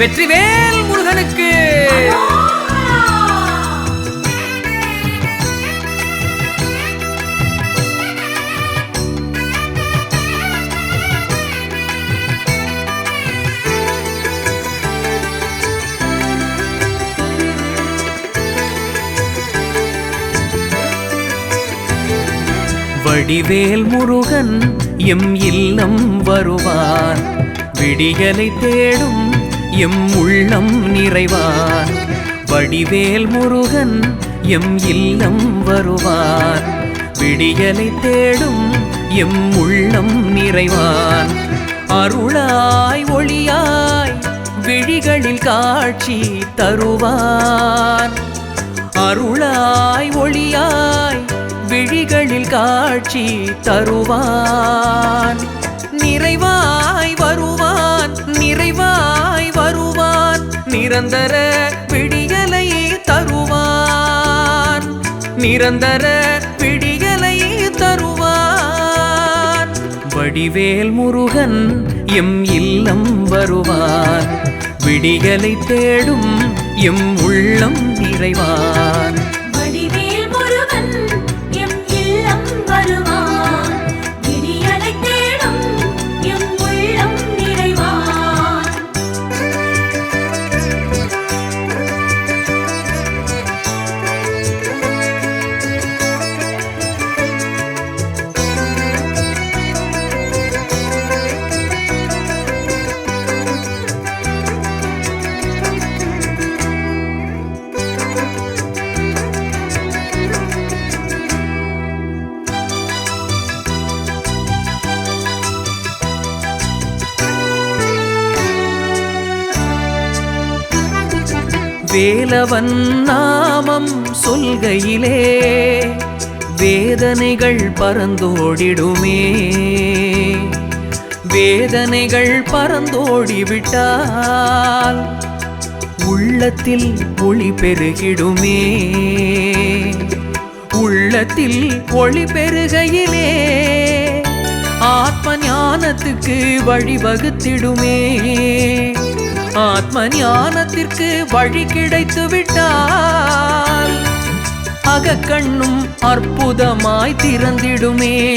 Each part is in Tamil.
வெற்றிவேல் முருகனுக்கு. வடிவேல் முருகன் எம் இல்லம் வருவார். விடிகளை தேடும் எம் உள்ளம் நிறைவார். வடிவேல் முருகன் எம் இல்லம் வருவார். விடியலை தேடும் எம் உள்ளம் நிறைவார். அருளாய் ஒளியாய் விழிகளில் காட்சி தருவார். அருளாய் ஒளியாய் விழிகளில் காட்சி தருவான் நிறைவாய் நிரந்தர விடியலை தருவான். நிரந்தர விடியலை தருவான். வடிவேல் முருகன் எம் இல்லம் வருவான் விடியலை தேடும் எம் உள்ளம் நிறைவான் வேலவன் நாமம் சொல்கையிலே வேதனைகள் பறந்தோடிடுமே. வேதனைகள் பறந்தோடிவிட்டால் உள்ளத்தில் ஒளி பெருகிடுமே. உள்ளத்தில் ஒளி பெருகையிலே ஆத்ம ஞானத்துக்கு வழிவகுத்திடுமே. ஆத்ம ஞானத்திற்கு வழி கிடைத்து விட்டால் அகக்கண்ணும் அற்புதமாய் திறந்திடுமே.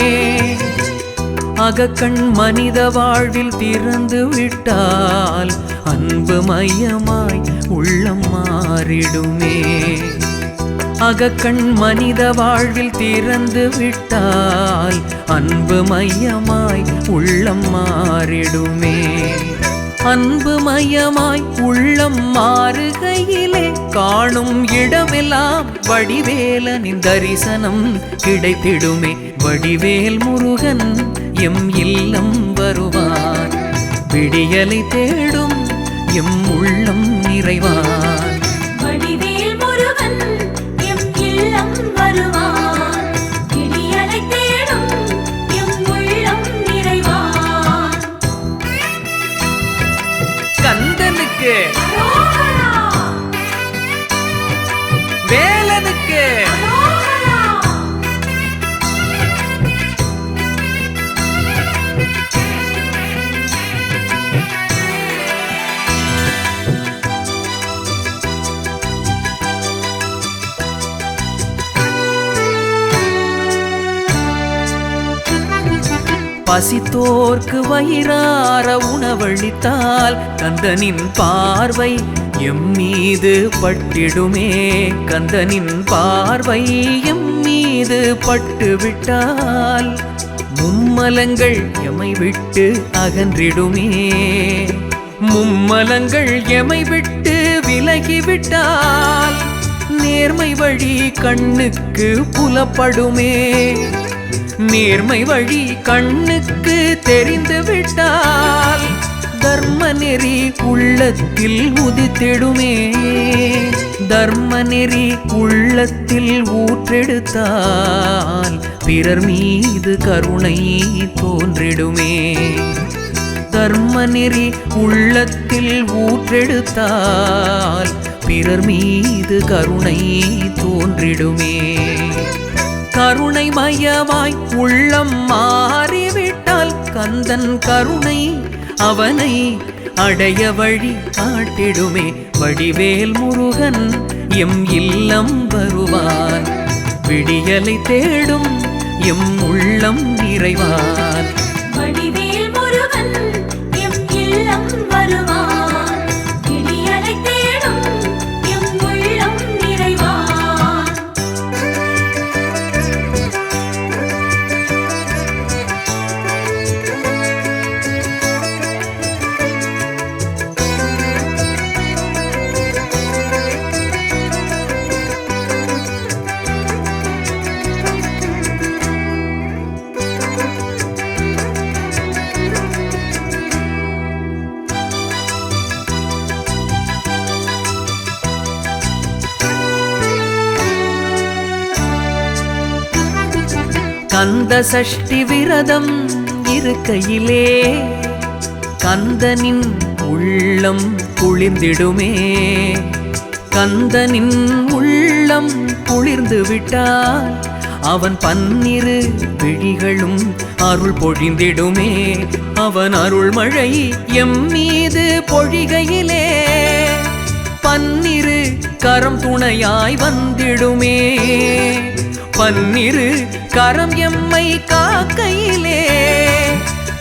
அகக்கண் மனித வாழ்வில் திறந்து விட்டால் அன்பு மையமாய் உள்ளம் மாறிடுமே. அகக்கண் மனித வாழ்வில் திறந்து விட்டால் அன்பு மையமாய் உள்ளம் மாறிடுமே. அன்பு மயமாய் உள்ளம் மாறுகையிலே காணும் இடமெல்லாம் வடிவேலனின் தரிசனம் கிடைத்திடுமே. வடிவேல் முருகன் எம் இல்லம் வருவார். விடியலை தேடும் எம் உள்ளம் நிறைவார். அரோகரா! வேலனுக்கு பசித்தோர்க்கு வயிறார உணவளித்தால் கந்தனின் பார்வை எம் மீது பட்டிடுமே. கந்தனின் பார்வை எம் மீது பட்டுவிட்டால் மும்மலங்கள் எமை விட்டு அகன்றிடுமே. மும்மலங்கள் எமை விட்டு விலகிவிட்டால் நேர்மை வழி கண்ணுக்கு புலப்படுமே. நேர்மை வழி கண்ணுக்கு தெரிந்து விட்டால் தர்ம நெறி உள்ளத்தில் உதித்தெடுமே. தர்ம நெறி உள்ளத்தில் ஊற்றெடுத்தால் பிறர் மீது கருணை தோன்றிடுமே. தர்ம நெறி உள்ளத்தில் ஊற்றெடுத்தால் பிறர் மீது கருணை தோன்றிடுமே. கருணை மையமாய் உள்ளம் மாறிவிட்டால் கந்தன் கருணை அவனை அடைய வழி காட்டிடுமே. வடிவேல் முருகன் எம் இல்லம் வருவான் விடியலை தேடும் எம் உள்ளம் நிறைவான் வடிவேல் முருகன் எம் இல்லம் வருவான் கந்த சஷ்டி விரதம் இருக்கையிலே கந்தனின் உள்ளம் குளிர்ந்திடுமே. கந்தனின் உள்ளம் குளிர்ந்து விட்டால் அவன் பன்னிரு விழிகளும் அருள் பொழிந்திடுமே. அவன் அருள் மழை எம் மீது பொழிகையிலே பன்னிரு கரம் துணையாய் வந்திடுமே. பன்னிரு கரம் எம்மை காக்கையிலே.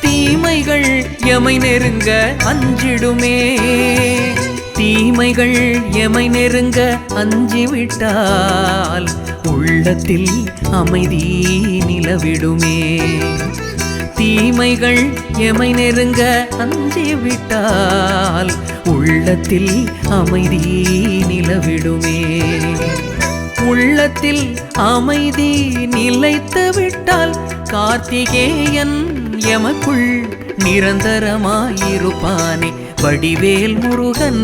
தீமைகள் எமை நெருங்க அஞ்சிடுமே. தீமைகள் எமை நெருங்க அஞ்சிவிட்டால் உள்ளத்தில் அமைதி நிலவிடுமே. தீமைகள் எமை நெருங்க அஞ்சிவிட்டால் உள்ளத்தில் அமைதி நிலவிடுமே. உள்ளத்தில் அமைதி நிலைத்து விட்டால் கார்த்திகேயன் எமக்குள் நிரந்தரமாயிருப்பானே. வடிவேல் முருகன்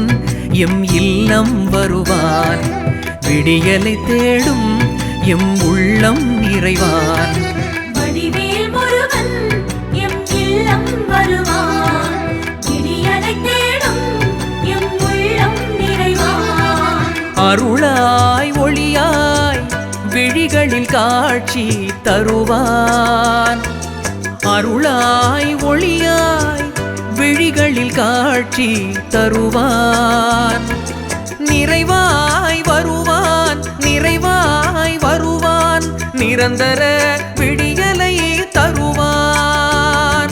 எம் இல்லம் வருவான் விடியலை தேடும் எம் உள்ளம் நிறைவான் வடிவேல் முருகன் எம் இல்லம் வருவான் அருளாய் ஒளியாய் விழிகளில் காட்சி தருவான். அருளாய் ஒளியாய் விழிகளில் காட்சி தருவான். நிறைவாய் வருவான் நிறைவாய் வருவான் நிரந்தர விடியலை தருவான்.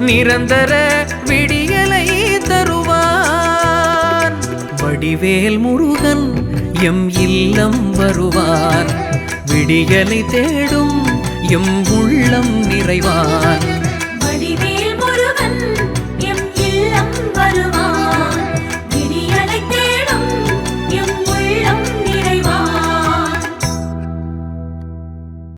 நிரந்தர விடியலை தருவான். வடிவேல் முருகன் எம் இல்லம் வருவார். விடியலை தேடும் எம் உள்ளம் நிறைவான்